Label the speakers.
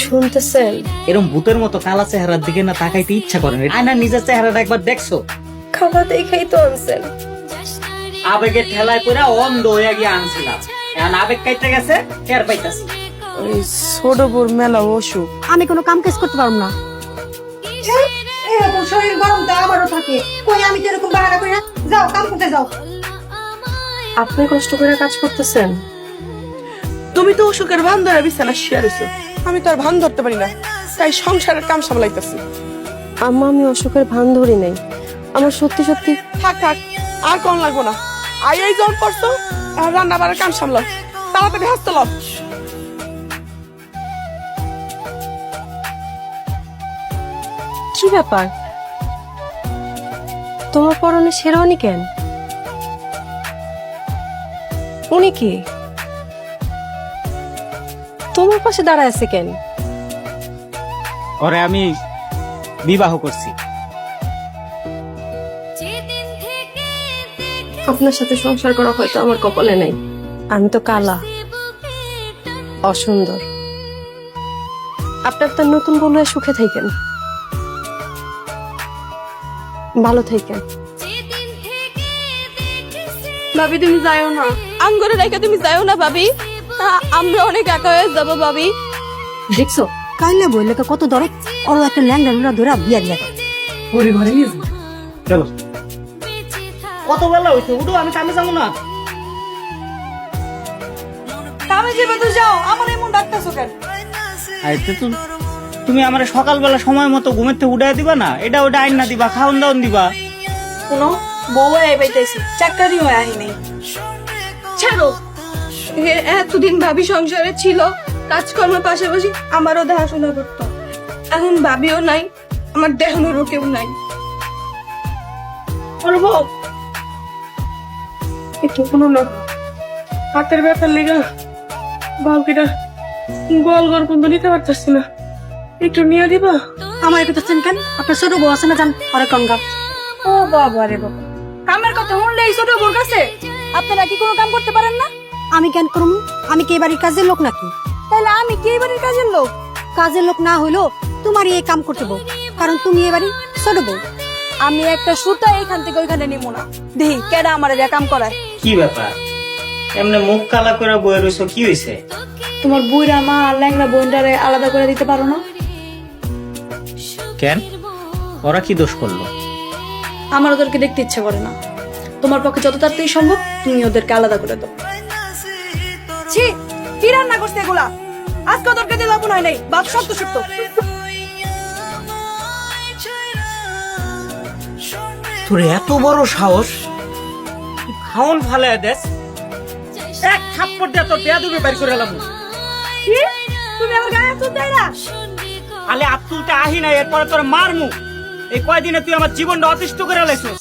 Speaker 1: শুনতেছেন?
Speaker 2: এরকম ভূতের মতো কালা চেহারার দিকে না তাকাইতে ইচ্ছা করে না। আয়নার নিজের চেহারাটা একবার দেখছ?
Speaker 1: খাবার দেখেই তো আনছেন।
Speaker 2: আবেগের ঠেলায় করে অন্ধ হয়ে গিয়ে আনছিলাম। এখন আবেগ কাইতে গেছে টের পাইতাছি।
Speaker 3: ওই ছোট বোর মেলা অসুখ।
Speaker 4: আমি কোনো কাম কাজ করতে পারব না। এরকম শরীর গরম তো আমারও থাকে। কই আমি তো এরকম বাহানা করি না? যাও কাম করতে যাও।
Speaker 1: আপনি কষ্ট করে কাজ করতেছেন?
Speaker 3: তুমি তো অসুখের ভান ধরে বিছানা শিয়ারেছো আমি তো আর ভান ধরতে পারি না। তাই সংসারের কাম সামলাইতেছি।
Speaker 1: আম্মা আমি অসুখের ভান ধরি নাই। আমার সত্যি সত্যি
Speaker 3: থাক থাক আর কোন লাগবো না। আই এই জ্বর করছ? আর রান্না বাড়ার কাম সামলাও। তাড়াতাড়ি হাসতে লাও
Speaker 1: কি ব্যাপার? তোমার পরনে শেরওয়ানি কেন? উনি কি? তোমার পাশে দাঁড়ায় আছে কেন?
Speaker 2: ওরে আমি বিবাহ করছি।
Speaker 1: আপনার সাথে সংসার করা হয়তো আমার কপালে নেই। আমি তো কালা অসুন্দর। আপনার তার নতুন বলে সুখে থাকেন ভালো থাকেন
Speaker 5: ভাবি তুমি যাও না। আঙ্গুরে রেখে তুমি যাও না ভাবি। আমরা অনেক একা হয়ে যাব ভাবি।
Speaker 4: দেখছ কাইলে বইলে কত দরদ? ওর একটা ল্যাংড়া ধরে বিয়া দিয়া।
Speaker 2: ওরে ঘরে নিয়ে চলো। কত বেলা হইছে উঠো আমি কামে যাব না।
Speaker 3: কামে যাবে তো যাও আমার এমন ডাক্তারছো কেন?
Speaker 2: আইতে তো তুমি আমার সকালবেলা সময় মতো ঘুমের থেকে উঠাই দিবা না? এটা ওটা আইন না দিবা খাওন দাওন দিবা।
Speaker 3: কোনো বউ আই পাইতেছি চাকরি হয়ে আহি নেই
Speaker 5: ছাড়ো। এতদিন ভাবি সংসারে ছিল পাশাপাশি আমারও দেখাশোনা করতো। এখন ভাবিও নাই, আমার কেউ নাই।
Speaker 3: একটু কোনো না। হাতের ব্যাপার লেগা বাউকিটা গোল গোল কিন্তু নিতে পারতেছি না। একটু নিয়ে দিবা?
Speaker 4: আমার একটু চেন কেন? আপনার ছোট বউ আছে না জান? আরে কঙ্গা।
Speaker 5: ও বাবা রে বাবা। কামের কথা শুনলে এই ছোট বোর কাছে। আপনারা কি কোনো কাম করতে পারেন
Speaker 4: আমি কেন করব আমি কি এবারের কাজের লোক নাকি?
Speaker 5: তাহলে আমি কি এবারের কাজের লোক?
Speaker 4: কাজের লোক না হইলেও তোমারই এই কাম করতে বউ। কারণ তুমি এবারই ছোট বউ।
Speaker 5: আমি একটা সুতা এখান থেকে ওইখানে নিব না। দেখি কেডা আমার এটা কাম করায়।
Speaker 2: কি ব্যাপার? এমনি মুখ কালা করে বয়ে রইছো কি হয়েছে
Speaker 5: তোমার বুইরা মা আর ল্যাংড়া বোনটারে আলাদা করে দিতে পারো না?
Speaker 2: কেন? ওরা কি দোষ করল?
Speaker 5: আমার ওদেরকে দেখতে ইচ্ছে করে না। তোমার পক্ষে যত তাড়াতাড়ি সম্ভব তুমি ওদেরকে আলাদা করে দাও। ছি কি রান্না করছে এগুলা? আজকে ওদেরকে দিয়ে লাভ হয় নাই বাপ শক্ত শক্ত।
Speaker 2: তোর এত বড় সাহস? তুই খাওন ফালে দেশ এক থাপ্পড় দিয়ে তোর বেয়া দুবে বের করে এলাম
Speaker 5: কি? তুমি আমার গায়ে হাত দেয় না
Speaker 2: আলে আত্মুলটা আহি না এরপরে তোর মারমু। এই কয়দিনে তুই আমার জীবনটা অতিষ্ঠ করে লাইছিস?